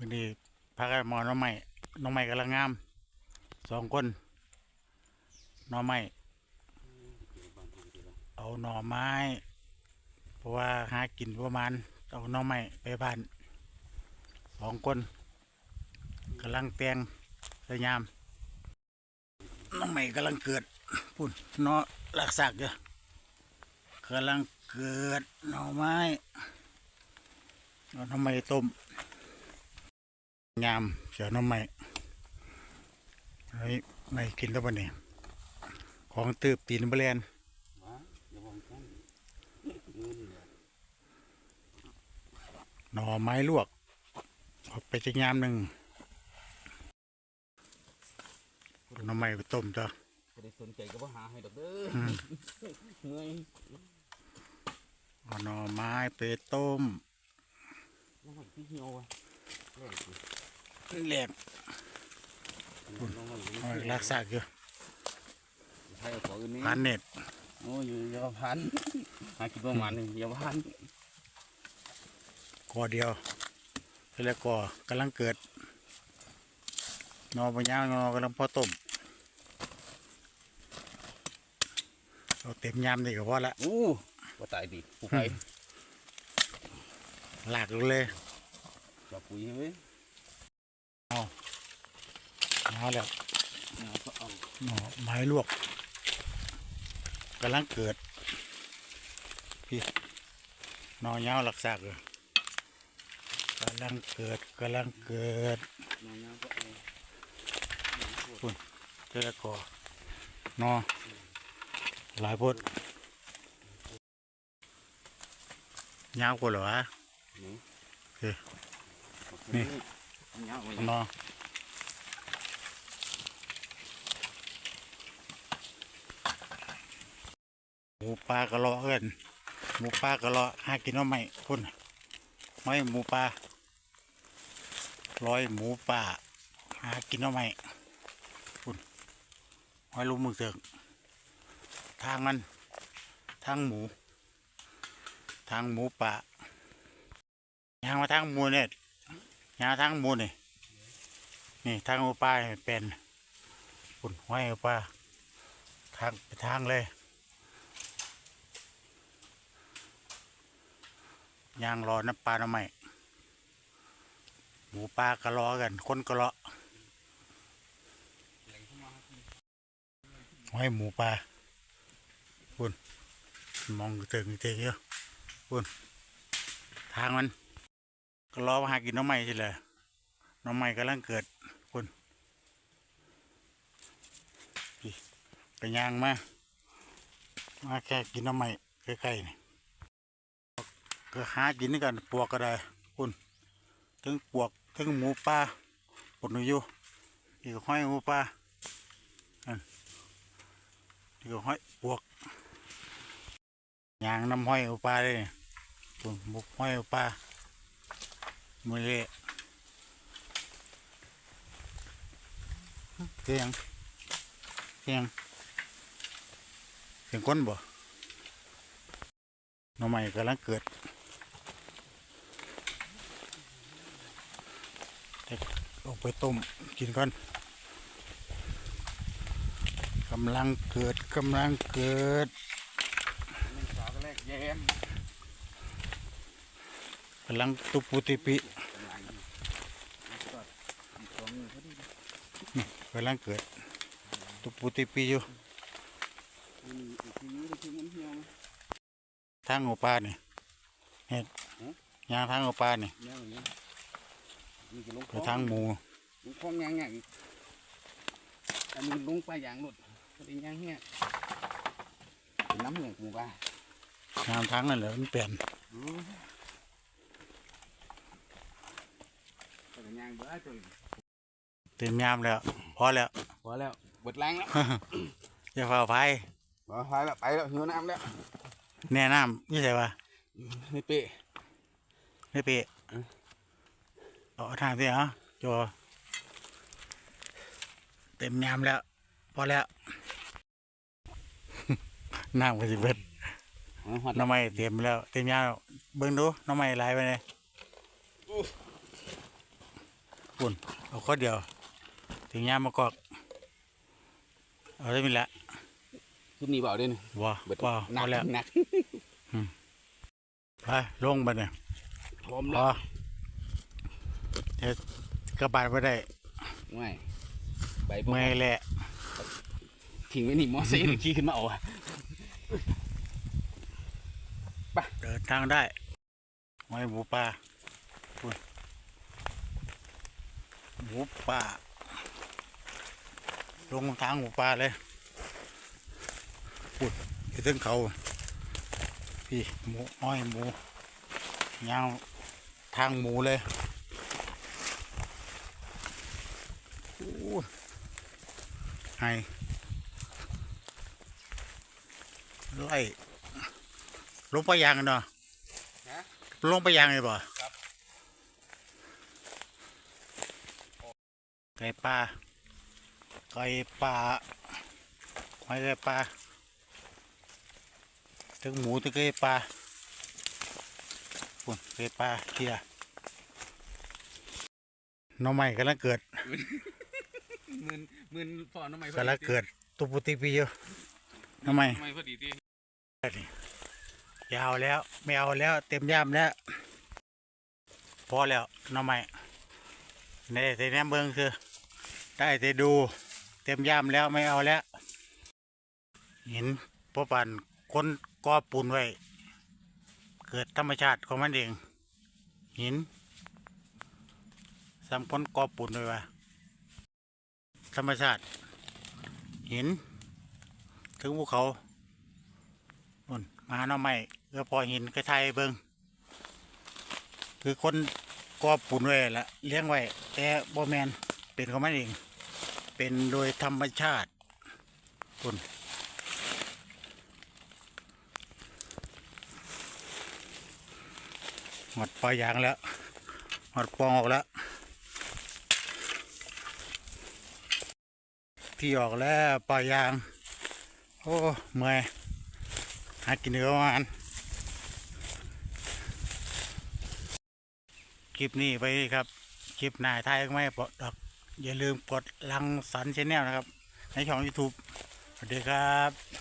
วันนี้พากันหมอน้องใหม่น้องใหม่กำลังงามสองคนน้องใหม่เอาหน่อไม้ เพราะว่าหากินประมาณเอาหน้องใหม่ไปบ้านสองคนกำลังแตงสวยงามน้องใหม่กำลังเกิดพุ่นนาะลักษากเด้อกำลังเกิดหน่อไม้เอาหน่อไม้ต้ม งามเสียวน้ำใหม่เฮ้ยไม่กินแล้วปะเนี่ยของตืบตีนเบลนหน่อไม้ลวกเอาไปจะงามหนึ่งหน้ำใหม่ไปต้มจ้ะก็ได้สนใจก็บ่หาให้ดอกเด้ออืมเมื่อยเอาหน่อไม้ไปต้มน้ำมันที่เหี่ยวอะ แรงสิแหลกน้ำมันอยู่เอารักษาอยู่ไทยขออื่นนี้พันเน็ตโอ้ยอยู่อยาพันหากินประมาณนึงอยาพันกอเดียวแล้วก็กำลังเกิดหนอปัญญางหนอกำลังพอต้มเอาเต็มยามนี่ก็พอละโอ้ว่าตายดิผู้ใครหลากเลยจับปุ๋ยเว้ย เอาแล้วเอาก็เอาหน่อไม้ลวกกำลังเกิด พี่หนอยาวหลักษากเลยกำลังเกิดกำลังเกิดน้ำน้ำก็เอาเจ้าก็นอหลายพดยาวกว่าเหรอวะนี่โอเค นอาหมูปลากระเลาะเอินหมูปลากระเลาะหากินว่าไม่พุ่นไม่หมูปลาร้อยหมูป่าหากินว่าไม่พุ่นห้อยลูกมือเสือกทางมัน ทางหมู ทางหมูป่ายางมาทางหมูเนี่ย ยางทางมูนี่นี่ทางหมูป่าเป็นปุ่นห้อยหมูป่าทางไปทางเลยยางรอน้ำปลาหน่อไมหมูป่าก็รอกันคนก็รอห้อยหมูป่าปุ่นมองเติงเติงเยอะปุ่นทางมัน ก็รอมาหากินน้องใหม่ใช่เลยน้องใหม่กำลังเกิดคุณไปย่างมามาแค่กินน้องใหม่ใกล้ๆนี่ก็หากินด้วยกันปวกก็ได้คุณถึงปวกถึงหมูป่าปนอยู่อีกห้อยหมูป่าอันอีกห้อยปวกยางน้ำห้อยหมูป่าเลยคุณหมูห้อยหมูป่า มือเละเสียงเสียงเสียงก้นบ่หน้องใหม่กำลังเกิดเด็กเอาไปต้มกินก่อนกำลังเกิดกำลังเกิดนี่สาวก็แรกแยม กำลังตุปุติปิกำลังแล้วก็อีกำลังเกิดตุปุติปิอยู่ทางหัวปลาเนี่ยเห็ดยางทางหัวปลาเหี่ยไปทางหมูคลองยางอย่างอีกอันนี้ลงไปยางหลุดพอดียางเหี้ยน้ำเหลืองหมูบ้ายางทางนั่นแหละมันเปลี่ยน อือแต่ยางเบ้อตัวนี้เต็มยามแล้ว พอแล้วพอแล้วเบิดแรงแล้วอย่าเฝ้าไฟพอพายแล้วไปแล้วหิวน้ำแล้วแน่น้ำนี่ใช่ปะไม่เป๊ะไม่เปะเอาทางสิเหรอจอเต็มยามแล้ว พอแล้วน้ำก็สิเบิดเอาหอดน้ำไม่เต็มแล้ว เต็มยามแล้วเบิ่งดูน้ำไม่ไหลไปเลย ปุ่นเอาข้อเดียว ถึงยามมากอก เอาได้มีละคลิปนี้เบาเด้นว้าเบิดว้าหนัเอากแล้วหนักไปลงไปเนี่ยพร้อมพแล้อวเดี๋ยวกระบาดไปได้ไม่ใบบ่เมื่อยแหละทิ้งไว้นี่มอไซค์เดี๋ยวขี่ขึ้นมาเอาอะเดินทางได้ไว้หมูป่าปุ่นหมู ป่า ลงทางหมูป่าเลยปุ่นไปถึงเขา พี่หมูอ้อยหมูยาวทางหมูเลยโอ้ยให้ไล่ลงไปยางกันเนาะฮะลงไปยางเลยบ่ครับ ไก่ปลาไก่ปลาหอยไก่ปลาถึงหมูถึงไก่ปลาปุ่นไก่ปลาเทียหน้องใหม่กำลังเกิดหมื่นหมื่นพอน้ำไม้กำลังเกิดตุปุติปีอยู่หน้องใหม่น้ำไม้พอดีที่ยาวแล้วไม่เอาแล้วเต็มย่ามแล้วพอแล้วหน้องใหม่ในแต่แนมเบิงคือ ได้แต่ดูเต็มย่ามแล้วไม่เอาแล้ว เห็นพวกปันคนก่อปูนไว้ เกิดธรรมชาติของมันเอง หินสำคนก่อปูนไว้ว่าธรรมชาติ หิน ถึงภูเขานู่นมาหน้าไม้เอือพอหินกระไทยเบิงคือคนก่อปูนไว้ละเลี้ยงไว้แต่บ่แมนเป็นของมันเอง เป็นโดยธรรมชาติคุณหมดปลายยางแล้ว หมดปองออกแล้ว ที่ออกแล้วปลายยาง โอ้เมื่อยหากินเนื้อประมาณคลิปนี้ไปครับ คลิปหน้าท้ายไม่ปลดดอก อย่าลืมกดลังสันชแนลนะครับ ในช่อง YouTube สวัสดีครับ